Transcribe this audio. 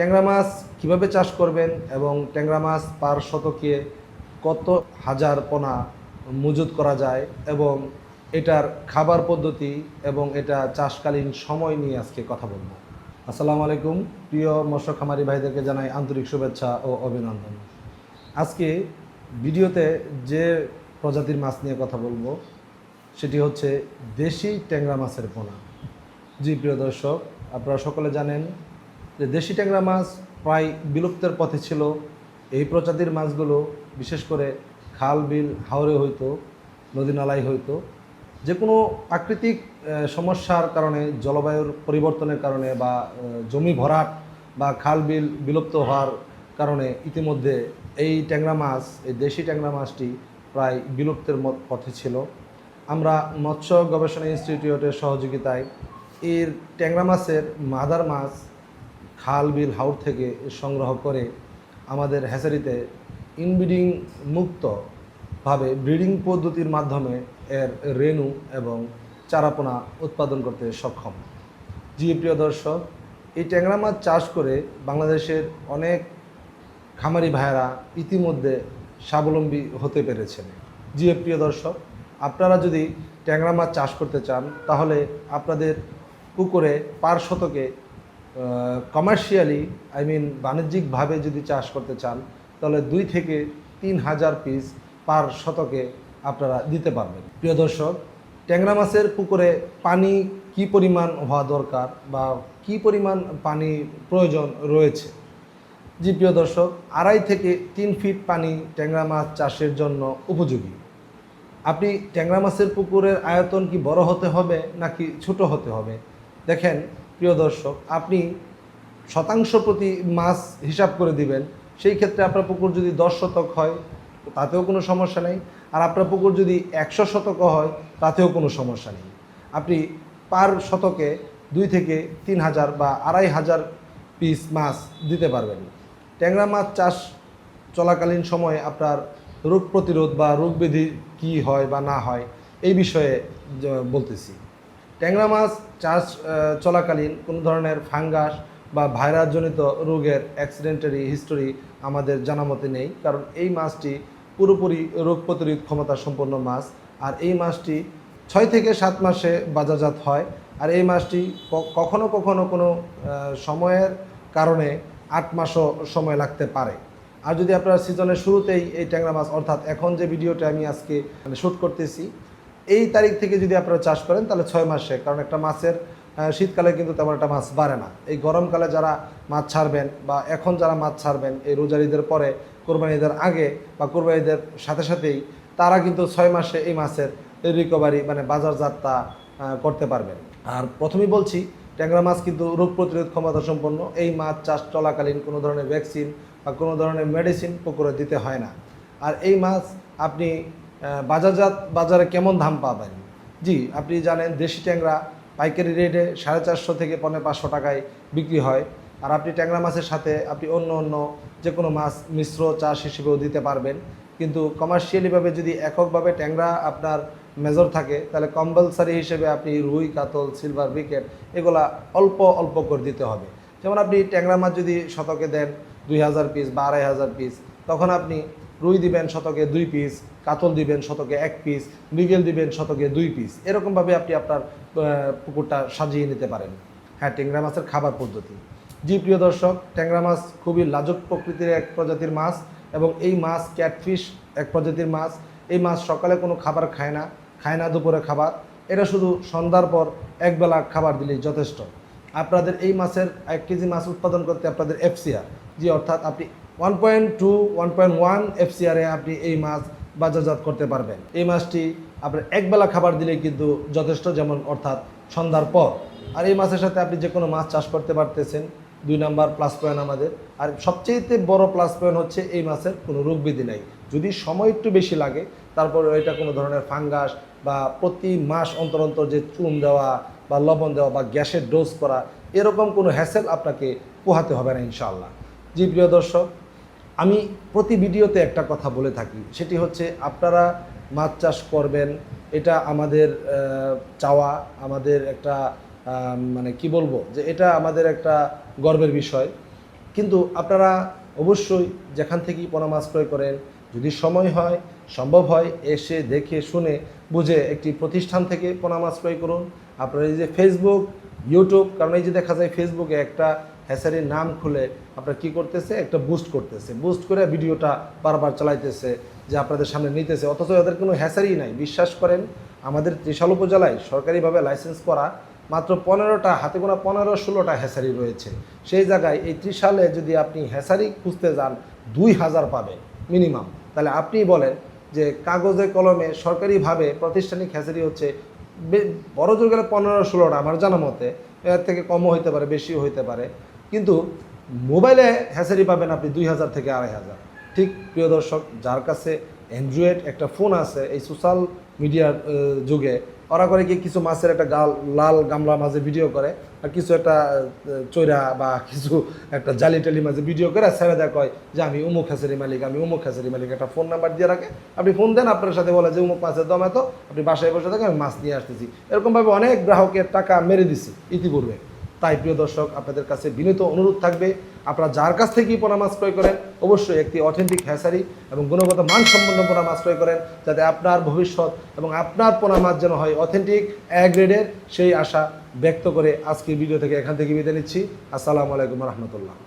ট্যাংরা মাছ কীভাবে চাষ করবেন এবং ট্যাংরা মাছ পার শতকে কত হাজার পোনা মজুত করা যায় এবং এটার খাবার পদ্ধতি এবং এটা চাষকালীন সময় নিয়ে আজকে কথা বলব। আসসালামু আলাইকুম, প্রিয় মৎস্য খামারি ভাইদেরকে জানাই আন্তরিক শুভেচ্ছা ও অভিনন্দন। আজকে ভিডিওতে যে প্রজাতির মাছ নিয়ে কথা বলব, সেটি হচ্ছে দেশি ট্যাংরা মাছের পোনা। জি, প্রিয় দর্শক, আপনারা সকলে জানেন যে দেশি ট্যাংরা মাছ প্রায় বিলুপ্তের পথে ছিল। এই প্রজাতির মাছগুলো বিশেষ করে খাল, বিল, হাওরে হইতো, নদী নালাই হইতো। যে কোনো প্রাকৃতিক সমস্যার কারণে, জলবায়ুর পরিবর্তনের কারণে বা জমি ভরাট বা খাল, বিল বিলুপ্ত হওয়ার কারণে ইতিমধ্যে এই ট্যাংরা মাছ, এই দেশি ট্যাংরা মাছটি প্রায় বিলুপ্তের পথে ছিল। আমরা মৎস্য গবেষণা ইনস্টিটিউটের সহযোগিতায় এর ট্যাংরা মাছের মাদার মাছ খাল, বিল, হাউর থেকে সংগ্রহ করে আমাদের হ্যাচারিতে ইনব্রিডিং মুক্তভাবে ব্রিডিং পদ্ধতির মাধ্যমে এর রেণু এবং চারাপোনা উৎপাদন করতে সক্ষম। জি প্রিয় দর্শক, এই ট্যাংরা মাছ চাষ করে বাংলাদেশের অনেক খামারি ভাইয়েরা ইতিমধ্যে স্বাবলম্বী হতে পেরেছেন। জি প্রিয় দর্শক, আপনারা যদি ট্যাংরা মাছ চাষ করতে চান, তাহলে আপনাদের পুকুরে পার শতকে কমার্শিয়ালি আই মিন বাণিজ্যিকভাবে যদি চাষ করতে চান, তাহলে দুই থেকে তিন হাজার পিস পার শতকে আপনারা দিতে পারবেন। প্রিয় দর্শক, ট্যাংরা মাছের পুকুরে পানি কি পরিমাণ হওয়া দরকার বা কি পরিমাণ পানি প্রয়োজন রয়েছে? জি, প্রিয় দর্শক, আড়াই থেকে তিন ফিট পানি ট্যাংরা মাছ চাষের জন্য উপযোগী। আপনি ট্যাংরা মাছের পুকুরের আয়তন কি বড় হতে হবে নাকি ছোট হতে হবে? দেখেন প্রিয় দর্শক, আপনি শতাংশ প্রতি মাছ হিসাব করে দিবেন। সেই ক্ষেত্রে আপনার পুকুর যদি দশ শতক হয়, তাতেও কোনো সমস্যা নেই। আর আপনার পুকুর যদি একশো শতক হয়, তাতেও কোনো সমস্যা নেই। আপনি পার শতকে দুই থেকে তিন হাজার বা আড়াই হাজার পিস মাছ দিতে পারবেন। ট্যাংরা মাছ চাষ চলাকালীন সময়ে আপনার রোগ প্রতিরোধ বা রোগ ব্যাধি কী হয় বা না হয়, এই বিষয়ে বলতেছি। ট্যাংরা মাছ চাষ চলাকালীন কোনো ধরনের ফাঙ্গাস বা ভাইরাসজনিত রোগের অ্যাক্সিডেন্টারি হিস্টোরি আমাদের জানা মতে নেই। কারণ এই মাছটি পুরোপুরি রোগ প্রতিরোধ ক্ষমতা সম্পন্ন মাছ। আর এই মাছটি ছয় থেকে সাত মাসে বাজারজাত হয়। আর এই মাছটি কখনো কখনো কোনো সময়ের কারণে আট মাসও সময় লাগতে পারে। আর যদি আপনার সিজনের শুরুতেই এই ট্যাংরা মাছ, অর্থাৎ এখন যে ভিডিওটা আমি আজকে মানে শ্যুট করতেছি এই তারিখ থেকে যদি আপনারা চাষ করেন, তাহলে ছয় মাসে কারণ একটা মাছের শীতকালে কিন্তু তেমন একটা মাছ বাড়ে না। এই গরমকালে যারা মাছ ছাড়বেন বা এখন যারা মাছ ছাড়বেন, এই রোজার ঈদের পরে কোরবানি ঈদের আগে বা কোরবানি ঈদের সাথে সাথেই, তারা কিন্তু ছয় মাসে এই মাছের রিকভারি মানে বাজারজাতটা করতে পারবেন। আর প্রথমেই বলছি, ট্যাংরা মাছ কিন্তু রোগ প্রতিরোধ ক্ষমতা সম্পন্ন। এই মাছ চাষ চলাকালীন কোনো ধরনের ভ্যাকসিন বা কোনো ধরনের মেডিসিন পুকুরে দিতে হয় না। আর এই মাছ আপনি বাজারজাত বাজারে কেমন দাম পাবেন? জি, আপনি জানেন দেশি ট্যাংরা পাইকারি রেটে সাড়ে চারশো থেকে পনেরো পাঁচশো টাকায় বিক্রি হয়। আর আপনি ট্যাংরা মাছের সাথে আপনি অন্য অন্য যে কোনো মাছ মিশ্র চাষ হিসেবেও দিতে পারবেন। কিন্তু কমার্শিয়ালিভাবে যদি এককভাবে ট্যাংরা আপনার মেজর থাকে, তাহলে কম্পালসারি হিসেবে আপনি রুই, কাতল সিলভার বিকেট এগুলা অল্প অল্প করে দিতে হবে। যেমন আপনি ট্যাংরা মাছ যদি শতকে দেন দুই হাজার পিস বা আড়াই হাজার পিস তখন আপনি রুই দিবেন শতকে দুই পিস কাতল দিবেন শতকে এক পিস মৃগেল দিবেন শতকে দুই পিস এরকমভাবে আপনি আপনার পুকুরটা সাজিয়ে নিতে পারেন। হ্যাঁ ট্যাংরা মাছের খাবার পদ্ধতি। জি, প্রিয় দর্শক, ট্যাংরা মাছ খুবই লাজুক প্রকৃতির এক প্রজাতির মাছ এবং এই মাছ ক্যাটফিশ এক প্রজাতির মাছ। এই মাছ সকালে কোনো খাবার খায় না খায় না দুপুরে খাবার। এটা শুধু সন্ধ্যার পর একবেলা খাবার দিলেই যথেষ্ট। আপনাদের এই মাছের এক কেজি মাছ উৎপাদন করতে আপনাদের এফসিআর জি, অর্থাৎ আপনি one point two one point one এফসিআরে আপনি এই মাছ বাজারজাত করতে পারবেন। এই মাছটি আপনার একবেলা খাবার দিলেই কিন্তু যথেষ্ট যেমন অর্থাৎ সন্ধ্যার পর। আর এই মাছের সাথে আপনি যে কোনো মাছ চাষ করতে পারতেছেন, দুই নাম্বার প্লাস পয়েন্ট আমাদের। আর সবচেয়ে বড় প্লাস পয়েন্ট হচ্ছে এই মাছের কোনো রোগ ব্যাধি নাই। যদি সময় একটু বেশি লাগে, তারপর এটা কোনো ধরনের ফাঙ্গাস বা প্রতি মাস অন্তর অন্তর যে চুন দেওয়া বা লবণ দেওয়া বা গ্যাসের ডোজ করা, এরকম কোনো হ্যাসেল আপনাকে পোহাতে হবে না ইনশাআল্লাহ। জি প্রিয় দর্শক আমি প্রতি ভিডিওতে একটা কথা বলে থাকি, সেটি হচ্ছে আপনারা মাছ চাষ করবেন, এটা আমাদের চাওয়া, আমাদের একটা মানে কি বলব, যে এটা আমাদের একটা গর্বের বিষয়। কিন্তু আপনারা অবশ্যই যেখান থেকেই পোনা মাছ ক্রয় করেন, যদি সময় হয়, সম্ভব হয়, এসে দেখে শুনে বুঝে একটি প্রতিষ্ঠান থেকে পোনা মাছ ক্রয় করুন। আপনারা এই যে ফেসবুক ইউটিউব কারণ এই যে দেখা যায় ফেসবুকে একটা হ্যাসারির নাম খুলে আপনার কি করতেছে? একটা বুস্ট করতেছে। বুস্ট করে ভিডিওটা বারবার চালাইতেছে, যে আপনাদের সামনে নিতেছে। অথচ এদের কোনো হ্যাসারি নাই। বিশ্বাস করেন, আমাদের ত্রিশাল উপজেলায় সরকারিভাবে লাইসেন্স করা মাত্র পনেরোটা, হাতে গোনা পনেরো, ষোলোটা হ্যাসারি রয়েছে। সেই জায়গায় এই ত্রিশালে যদি আপনি হ্যাসারি খুঁজতে যান, দুই হাজার পাবেন মিনিমাম তাহলে আপনি বলেন যে কাগজে, কলমে, সরকারিভাবে প্রাতিষ্ঠানিক হ্যাসারি হচ্ছে বড় জোর গেলে পনেরো, ষোলোটা। আমার জানা মতে, এর থেকে কমও হইতে পারে, বেশিও হইতে পারে। কিন্তু মোবাইলে হ্যাসারি পাবেন আপনি দুই হাজার থেকে আড়াই হাজার। ঠিক প্রিয় দর্শক, যার কাছে অ্যান্ড্রয়েড একটা ফোন আছে, এই সোশ্যাল মিডিয়ার যুগে, ওরা করে কি কিছু মাছের একটা গাল, লাল গামলা মাঝে ভিডিও করে, আর কিছু একটা চৈরা বা কিছু একটা জালি টালি মাঝে ভিডিও করে ছেড়ে দেয়, কয় যে আমি উমুক হ্যাসারি মালিক, আমি উমুক হ্যাসারি মালিক, একটা ফোন নাম্বার দিয়ে রাখে। আপনি ফোন দেন, আপনার সাথে বলে যে উমুক মাছের দাম এত, আপনি বাসায় বসে থাকেন, আমি মাছ নিয়ে আসতেছি। এরকমভাবে অনেক গ্রাহকের টাকা মেরে দিছি ইতিপূর্বে। তাই প্রিয় দর্শক, আপনাদের কাছে বিনীত অনুরোধ থাকবে, আপনারা যার কাছ থেকেই পোনা মাছ ক্রয় করেন, অবশ্যই একটি অথেন্টিক হ্যাসারি এবং গুণগত মানসম্পন্ন পোনা মাছ ক্রয় করেন, যাতে আপনার ভবিষ্যৎ এবং আপনার পোনা মাছ যেন হয় অথেন্টিক অ্যাগ্রেডের গ্রেডের সেই আশা ব্যক্ত করে আজকের ভিডিও থেকে এখান থেকে বিদায় নিচ্ছি। আসসালামু আলাইকুম রহমতুল্লাহ।